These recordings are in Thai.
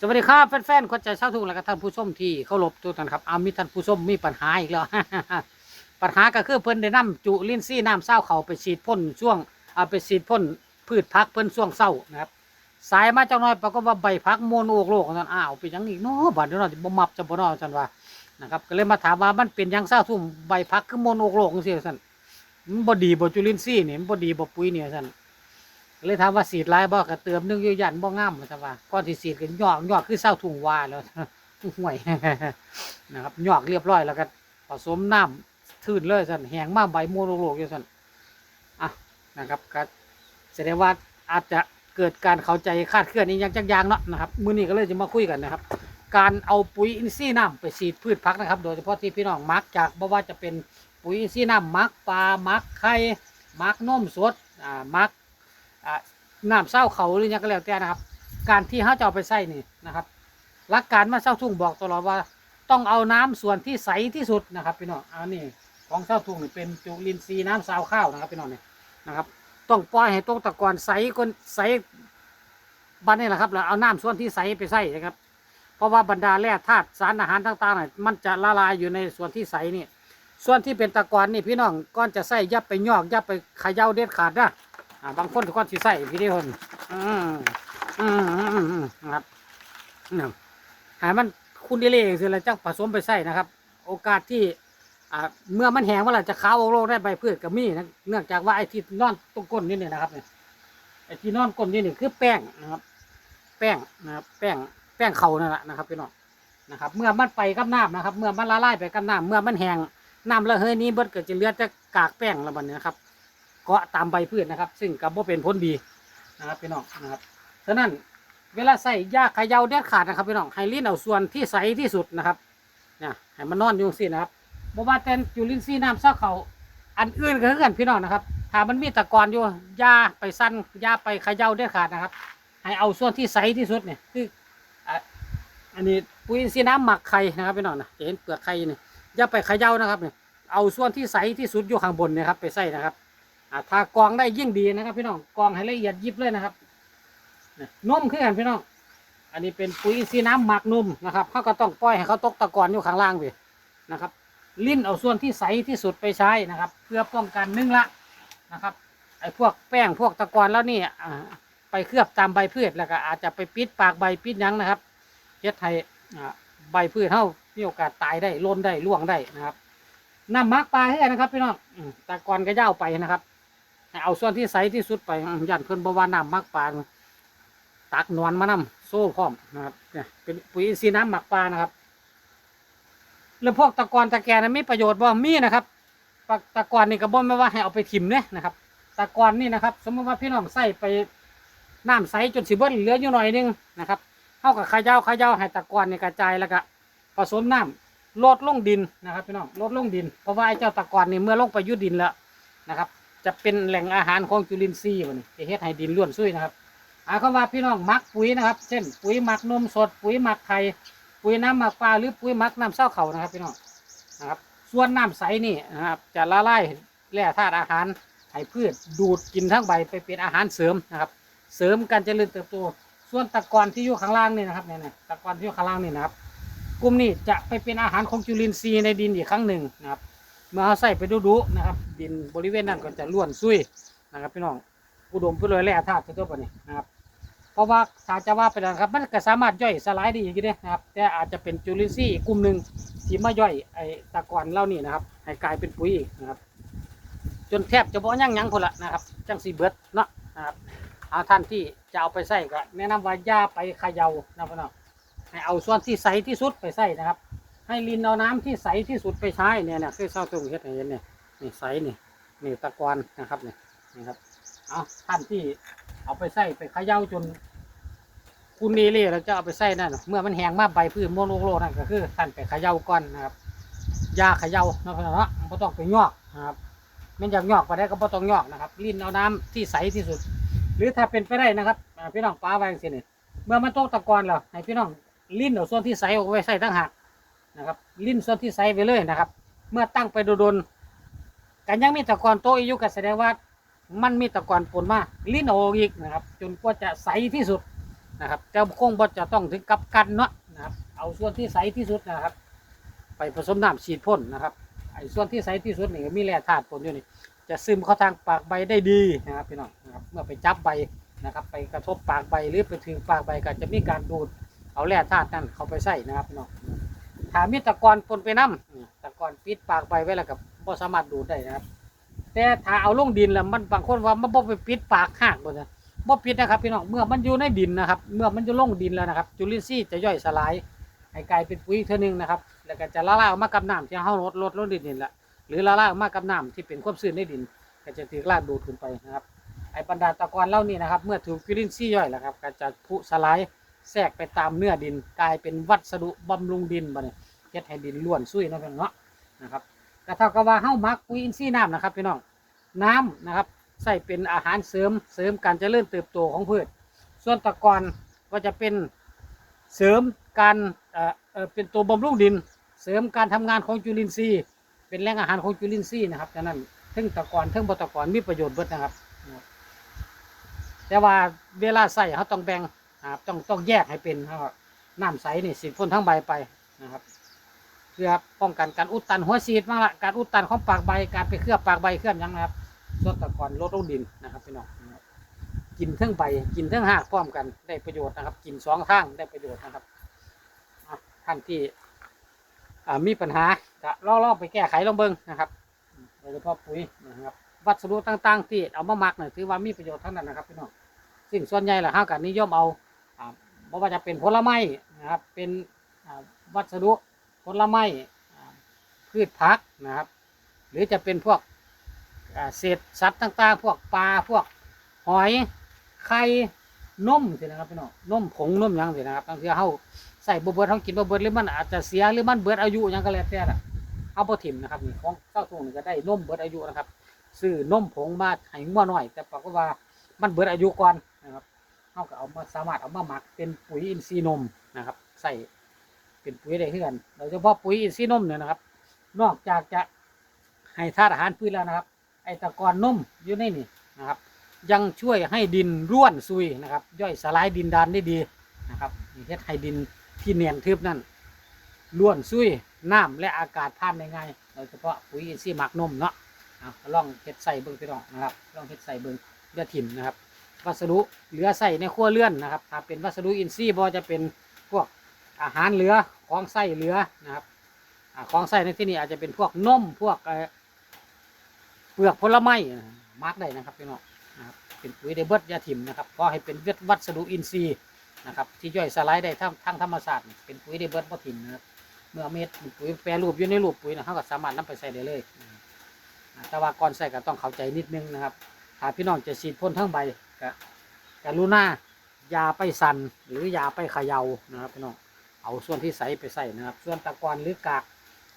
สวัสดีครับแฟนๆคนใจเช่าทุกและก็ท่านผู้ชมที่เคารพทุกท่านครับอามีท่านผู้ชมมีปัญหาอีกแล้ว ปัญหาก็คือเพิ่นได้นำจุลินทรีย์น้ำเศร้าเขาไปฉีดพ่นช่วงเอาไปฉีดพ่นพืชพักเพิ่นช่วงเศร้านะครับสายมาจังน้อยปรากฏว่าใบพักโมนโอกโลกนั่นอ้าวเป็นยังอีกเนาะบัดนี้เนาะบ่มับจะบ่เนาะจันว่านะครับก็เลยมาถามว่ามันเป็นยังเศร้าทุ่มใบพักคือโมนโอกโลกจังซี่ซั่นมันบ่ดีบ่จุลินทรีย์นี่มันบ่ดีบ่ปุ๋ยเนี่ซั่น เลยถามว่าสีดลายบ่ก็เติมนึงอยู่ยันบ่งามว่าซั่นว่าก่อนที่สีดก็ยอกยอกคือเศร้าถุงวาแล้วห่วยนะครับยอกเรียบร้อยแล้วก็ผสมน้ำทื่นเลยซั่นแห้งมากใบมโลโลกอยู่ซั่นอะนะครับก็แสดงว่าอาจจะเกิดการเข้าใจคาดเคลื่อนอีกอย่างจักอย่างเนาะนะครับมื้อนี้ก็เลยจะมาคุยกันนะครับ การเอาปุ๋ยอินทรีย์น้ำไปฉีดพืชผักนะครับ โดยเฉพาะที่พี่น้องมักจากบ่ว่าจะเป็นปุ๋ยอินทรีย์น้ำมักปลามักไข่มักนมสดอ่ามัก น้ำเศร้าเขาหรือยังก็แล้วแต่นะครับ การที่เขาจะเอาไปใส่นี่นะครับหลักการมาเศร้าทุ่งบอกตลอดว่า ต้องเอาน้ำส่วนที่ใสที่สุดนะครับพี่น้องอันนี้ของเศร้าทุ่งนี่เป็นจุลินทรีย์น้ำซาวข้าวนะครับพี่น้องเนี่ยนะครับ ต้องปล่อยให้ตรงตะกอนใสก้นใสบันนี่แหละครับแล้วเอาน้ำส่วนที่ใสไปใส่นะครับ เพราะว่าบรรดาแร่ธาตุสารอาหารต่างๆน่ะมันจะละลายอยู่ในส่วนที่ใสนี่ส่วนที่เป็นตะกอนนี่พี่น้องก่อนจะใส่ยับไปยอกยับไปเขย่าเด็ดขาดนะ อ่าบางคนทุกคนสิใส่พี่เดียวคนอืมอืมอืมอืมอืมนะครับเนี่ยหามันคุณดิเลกสิแล้วจังผสมไปใส่นะครับ โอกาสที่อ่าเมื่อมันแห้งเมื่อไร่จะขาวโลกได้ใบพืชกับมีนะเนื่องจากว่าไอ้ที่นอนตรงก้นนี่เนี่ยนะครับเนี่ยไอ้ที่นอนก้นนี่เนี่ยคือแป้งนะครับ แป้งนะครับแป้งแป้งเขานั่นแหละนะครับพี่น้องนะครับ เมื่อมันไปกับน้ำนะครับ เมื่อมันละลายไปกับน้ำเมื่อมันแห้งน้ำระเหยนี้เบิดก็จะเลือแต่กากแป้งละบัดนี้นะครับ เกาะตามใบพืชนะครับ ซึ่งกับว่าเป็นผลดีนะครับพี่น้องนะครับฉะนั้นเวลาใส่ยาเขยาเด็ดขาดนะครับพี่น้องให้ลิ้นเอาส่วนที่ใสที่สุดนะครับเนี่ยให้มันนอนอยู่สินะครับบ่ว่าแต่จุลินทรีย์น้ำเศร้าเขาอันอื่นก็คือกันพี่น้องนะครับ ถ้ามันมีตะกอนอยู่ยาไปสั้นยาไปเขยาเด็ดขาดนะครับ ให้เอาส่วนที่ใสที่สุดเนี่ยคืออันนี้ปุ๋ยอินทรีย์น้ำหมักไข่นะครับพี่น้องนะเห็นเปลือกไข่เนี่ยอย่าไปเขยานะครับเนี่ยเอาส่วนที่ใสที่สุดอยู่ข้างบนเนยครับไปใส่นะครับ อ่าถ้ากองได้ยิ่งดีนะครับ พี่น้องกองให้ละเอียดยิบเลยนะครับนุ่มขึ้นกันพี่น้อง อันนี้เป็นปุ๋ยอินทรีน้ำหมักนุ่มนะครับเขาก็ต้องปล่อยให้เขาตกตะกอนอยู่ข้างล่างไปนะครับ ลิ้นเอาส่วนที่ใสที่สุดไปใช้นะครับ เพื่อป้องกันนึ่งละนะครับไอ้พวกแป้งพวกตะกอนแล้วนี่ไปเคลือบตามใบพืชแล้วก็อาจจะไปปิดปากใบปิดยังนะครับเฮ็ดให้อ่าใบพืชเขามีโอกาสตายได้ล้นได้ร่วงได้นะครับน้ำหมักปลาให้นะครับพี่น้องตะกอนก็ย่าไปนะครับ ให้เอาส่วนที่ใสที่สุดไปย่านเพิ่นบว่าน้ำหมักปลาตักนอนมานำโซ่พร้อมนะครับเนี่ยเป็นปุ๋ยอินทรีน้ำหมักปลานะครับแล้วพวกตะกอนตะแกรงนั้นมีประโยชน์บ่มีนะครับตะกอนนี่ก็บ่แม่ว่าให้เอาไปถิ่มเนี่ยนะครับ ตะกอนนี่นะครับ สมมติว่าพี่น้องใส่ไปน้ำใสจนสิเบิ้เหลืออยู่หน่อยนึงนะครับเท่ากับขยาวขยาวให้ตะกอนนี่กระจายแล้วก็ผสมน้ำลดลงดินนะครับพี่น้องลดลงดินเพราะว่าไอ้เจ้าตะกอนนี่เมื่อลงไปยุดดินแล้วนะครับ จะเป็นแหล่งอาหารของจุลินทรีย์มันจะเฮ็ดให้ดินล้วนซุยนะครับอาคำว่าพี่น้องหมักปุ๋ยนะครับ เช่นปุ๋ยหมักนมสด ปุ๋ยหมักไข่ปุ๋ยน้ำหมักปลาหรือปุ๋ยหมักน้ำเศร้าเขานะครับพี่น้องนะครับ ส่วนน้ำใสนี่นะครับจะละลายแร่ธาตุอาหารให้พืชดูดกินทั้งใบไปเป็นอาหารเสริมนะครับ เสริมการเจริญเติบโต ส่วนตะกอนที่อยู่ข้างล่างนี่นะครับเนี่ยตะกอนที่อยู่ข้างล่างนี่นะครับกลุ่มนี้จะไปเป็นอาหารของจุลินทรีย์ในดินอีกครั้งหนึ่งนะครับ เมื่อเขาใส่ไปดูๆนะครับ ดินบริเวณนั้นก็จะล้วนซุยนะครับพี่น้องอุดมไปด้วยแร่ธาตุตัวปนี้นะครับ เพราะว่าถ้าจะว่าไปแล้วนะครับ มันก็สามารถย่อยสลายได้อีกอยู่เด้นะครับ แต่อาจจะเป็นจุลินทรีย์กลุ่มหนึ่งที่มาย่อยไอตะกอนเหล่านี้นะครับ ให้กลายเป็นปุ๋ยอีกนะครับ จนแทบจะบ่ยั่งยังคนละนะครับ จังสีเบิดเนาะนะครับเอาท่านที่จะเอาไปใส่ก็แนะนำว่าย่าไปเขย่านะพี่น้องให้เอาส่วนที่ใสที่สุดไปใส่นะครับ ให้ลินเอาน้ำที่ใสที่สุดไปใช้เนี่ยเนี่ยคือเศร้าตรงเฮ็ดเห็นเนี่ยนี่ใสนี่นี่ตะกอนนะครับเนี่ยนี่ครับเอาท่านที่เอาไปใส่ไปเขย่าจนคุณนีเล่เราจะเอาไปใส่นั่นเมื่อมันแห้งมากใบพืชโมโนโลนั่นก็คือท่านไปเขย่าก่อนนะครับยาเขย่าเนาะพี่น้องเนาะไม่ต้องไปยอกนะครับแมันอยากยอกไปได้ก็ไม่ต้องยอกนะครับลิ้นเอาน้ำที่ใสที่สุด หรือถ้าเป็นไปได้นะครับพี่น้องป้าไว้จังซี่นี่เมื่อมันตกตะกอนแล้วให้พี่น้องลิ้นเอาส่วนที่ใสออกไว้ใส่ตั้งหาก นะครับ ลิ้นส่วนที่ใสไปเลยนะครับ เมื่อตั้งไปโดนๆกันยังมีตะกอนโตอีกอยู่ก็แสดงว่ามันมีตะกอนปนมาลิ้นเออกอีกนะครับ จนกว่าจะใสที่สุดนะครับแต่คงบ่จะต้องถึงกับกันเนาะนะครับ เอาส่วนที่ใสที่สุดนะครับ ไปผสมน้ำฉีดพ่นนะครับไอ้ส่วนที่ใสที่สุดนี่ก็มีแร่ธาตุปนอยู่นี่ จะซึมเข้าทางปากใบได้ดีนะครับพี่น้องนะครับ เมื่อไปจับใบนะครับ ไปกระทบปากใบหรือไปถึงปากใบก็จะมีการดูดเอาแร่ธาตุนั่นเข้าไปใส่นะครับพี่น้อง ถ้ามีตะกอนปนไปน้ำตะกอนปิดปากใบไว้แล้วก็บ่สามารถดูดได้นะครับ แต่ถ้าเอาลงดินแล้วมันบางคนว่ามันบ่ไปปิดปากหากบ่นะบ่ปิดนะครับพี่น้องเมื่อมันอยู่ในดินนะครับ เมื่อมันจะลงดินแล้วนะครับ จุลินทรีย์จะย่อยสลายให้กลายเป็นปุ๋ยอีกเท่านึงนะครับ แล้วก็จะละลายออกมากับน้ำที่เฮาลดลดลดดินนี่แหละหรือละลายออกมากับน้ำที่เป็นความชื้นในดิน ก็จะถูกลากดูดขึ้นไปนะครับไอ้บรรดาตะกอนเหล่านี้นะครับ เมื่อถูกจุลินทรีย์ย่อยแล้วครับก็จะผุสลาย แทรกไปตามเนื้อดิน กลายเป็นวัสดุบำรุงดินบ่เนี่ยเฮ็ดให้ดินล้วนซุยเนาะพี่น้องเนาะนะครับก็เท่ากับว่าเฮามักปุ๋ยอินทรีย์น้ำนะครับพี่น้องน้ำนะครับใส่เป็นอาหารเสริมเสริมการเจริญเติบโตของพืช ส่วนตะกอนก็จะเป็นเสริมการเอ่อเอ่อเป็นตัวบำรุงดิน เสริมการทำงานของจุลินทรีย์ เป็นแหล่งอาหารของจุลินทรีย์นะครับฉะนั้นทั้งตะกอนทั้งบตะกอนมีประโยชน์เบิดนะครับ แต่ว่าเวลาใส่เขาต้องแบ่ง นะครับต้องต้องแยกให้เป็นนะครับน้ำใสนี่สีพ่นทั้งใบไปนะครับเพื่อป้องกันการอุดตันหัวสีดมากละการอุดตันของปากใบการไปเคลือบปากใบเคลือบยังนะครับส่วนตะกอนลดลงดินนะครับพี่น้องกินเทั้งใบกินเทั้งหากพร้อมกันได้ประโยชน์นะครับ กินสองทางได้ประโยชน์นะครับท่านที่มีปัญหาจะล่อๆไปแก้ไขลองเบิ้งนะครับโดยเฉพาะปุ๋ยนะครับวัสดุต่างๆ ที่เอามาหมักเนี่ยถือว่ามีประโยชน์ทั้งนั้นนะครับพี่น้องซึ่งส่วนใหญ่แหละห้ากันนิยมเอา ไม่ว่าจะเป็นผลไม้นะครับ เป็นวัสดุผลไม้พืชผักนะครับ หรือจะเป็นพวกเศษสัตว์ต่างๆ พวกปลาพวกหอยไข่นมสินะครับพี่น้องนมผงนมยังสินะครับบางทีเขาใส่บเบิดเขากินบเบิดหรือมันอาจจะเสียหรือมันเบิดอายุยังก็แล้วแต่ละเอาบ่ถิ่มนะครับนี่ของเจ้าทุ่งนี่ก็ได้นมเบิดอายุนะครับซื้อนมผงมาให้งัวหน่อย แต่ปรากฏว่ามันเบิดอายุก่อน เขาก็เอามาสามารถเอามาหมักเป็นปุ๋ยอินทรีย์นมนะครับ ใส่เป็นปุ๋ยได้เพื่อนโดยเฉพาะปุ๋ยอินทรีย์นมเนี่ยนะครับ นอกจากจะให้ธาตุอาหารพืชแล้วนะครับ ไอตะกอนนมอยู่ในนี่นะครับ ยังช่วยให้ดินร่วนซุยนะครับ ย่อยสลายดินดานได้ดีนะครับเฮ็ดให้ดินที่เนียนทึบนั่นร่วนซุยน้ำและอากาศผ่านได้ง่ายโดยเฉพาะปุ๋ยอินทรีย์หมักนมเนาะเอาลองเฮ็ดใส่เบิ่งพี่น้องนะครับลองเฮ็ดใส่เบิ่งเลือถิ่มนะครับ วัสดุเหลือใส่ในครัวเรือนนะครับถ้าเป็นวัสดุอินทรีย์บ่จะเป็นพวกอาหารเหลือของใส่เหลือนะครับของใส่ในที่นี้อาจจะเป็นพวกนมพวกเปลือกผลไม้มาร์กได้นะครับพี่น้องนะครับเป็นปุ๋ยไดเบิดอยาถิ่มนะครับก็ให้เป็นวัสดุอินทรีย์นะครับที่ย่อยสลายได้ทั้งทั้งธรรมศาสตร์เป็นปุ๋ยไดเบิดบ่ถิ่มนะครับเมื่อเม็ดปุ๋ยแปรรูปอยู่ในรูปปุ๋ยนะเขาก็สามารถนำไปใส่ได้เลยแต่ว่าก่อนใส่ก็ต้องเข้าใจนิดนึงนะครับถ้าพี่น้องจะฉีดพ่นทั้งใบ ก็กรุณาอย่าไปสั่นหรืออย่าไปเขย่านะครับพี่น้องเอาส่วนที่ใสไปใส่นะครับ ส่วนตะกอนหรือกาก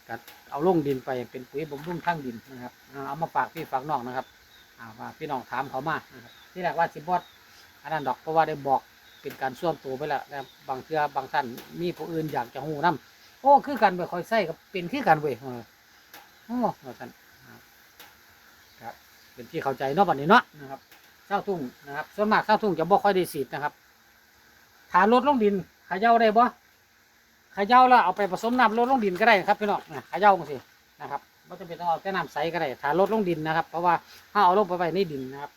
ก็เอาลงดินไปเป็นปุ๋ยบำรุงทั้งดินนะครับเอามาฝากพี่ฝากน้องนะครับอาว่าพี่น้องถามเขามานะครับที่แรกว่าสิบอดอันนั้นดอกเพราะว่าได้บอกเป็นการส่วนตัวไปแล้วนะครับางเทือบางท่านมีผู้อื่นอยากจะหูน้ำโอ้คือกันไปคอยใส่กับเป็นคือกันเว้ยเออโอ้ว่าท่านครับ เป็นที่เข้าใจเนาะบัดนี้เนาะนะครับ เจ้าทุ่งนะครับ ส่วนมากเศร้าทุ่งจะบ่ค่อยได้สีดนะครับถ้าลดลงดินเขย่าได้บ่เขย่าแล้วเอาไปผสมน้ำลดลงดินก็ได้ครับพี่น้องนะเขย่าจังซี่นะครับไม่จำเป็นต้องเอาแต่น้ำใสก็ได้ถ้าลดลงดินนะครับ เพราะว่าถ้าเอาลงไปไว้ในดินนะครับ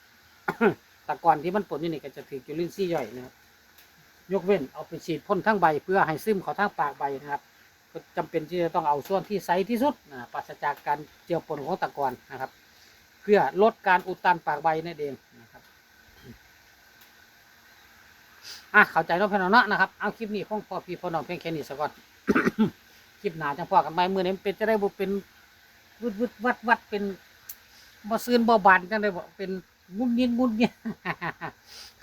ตะกอนที่มันปนอยู่นี่ก็จะถือจุลินทรีย์ย่อยนะครับยกเว้นเอาไปฉีดพ่นทั้งใบ เพื่อให้ซึมเข้าทั้งปากใบนะครับก็จำเป็นที่จะต้องเอาส่วนที่ใสที่สุดนะปราศจากการเจือปนของตะกอนนะครับ เพื่อลดการอุดตันปากใบนั่นเองนะครับ อะเข้าใจน้องพี่น้องเนาะนะครับเอาคลิปนี้ของพ่อพี่พ่อน้องเพียงแค่นี้สักก่อนคลิปหนาจังพ่อกันไปมือนี้เป็นจะได้บ่เป็นวุดวุดวัดวัดเป็นบ่ซื่นบ่บานจังได้บ่เป็นงุนงินงุนงิน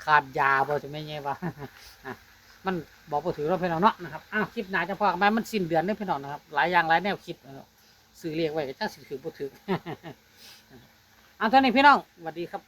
ขาดยาบ่จะไม่ไงวะอ่มันบอกบ่ถือเราพี่น้องเนาะนะครับอ้าวคลิปหนาจังพ่อกันไปมันสิ้นเดือนนี่พี่น้องนะครับหลายอย่างหลายแนวคิดซื้อเรียกไว้ก็จังสิถือบ่ถือเอาเท่านี้พี่น้องสวัสดีครับ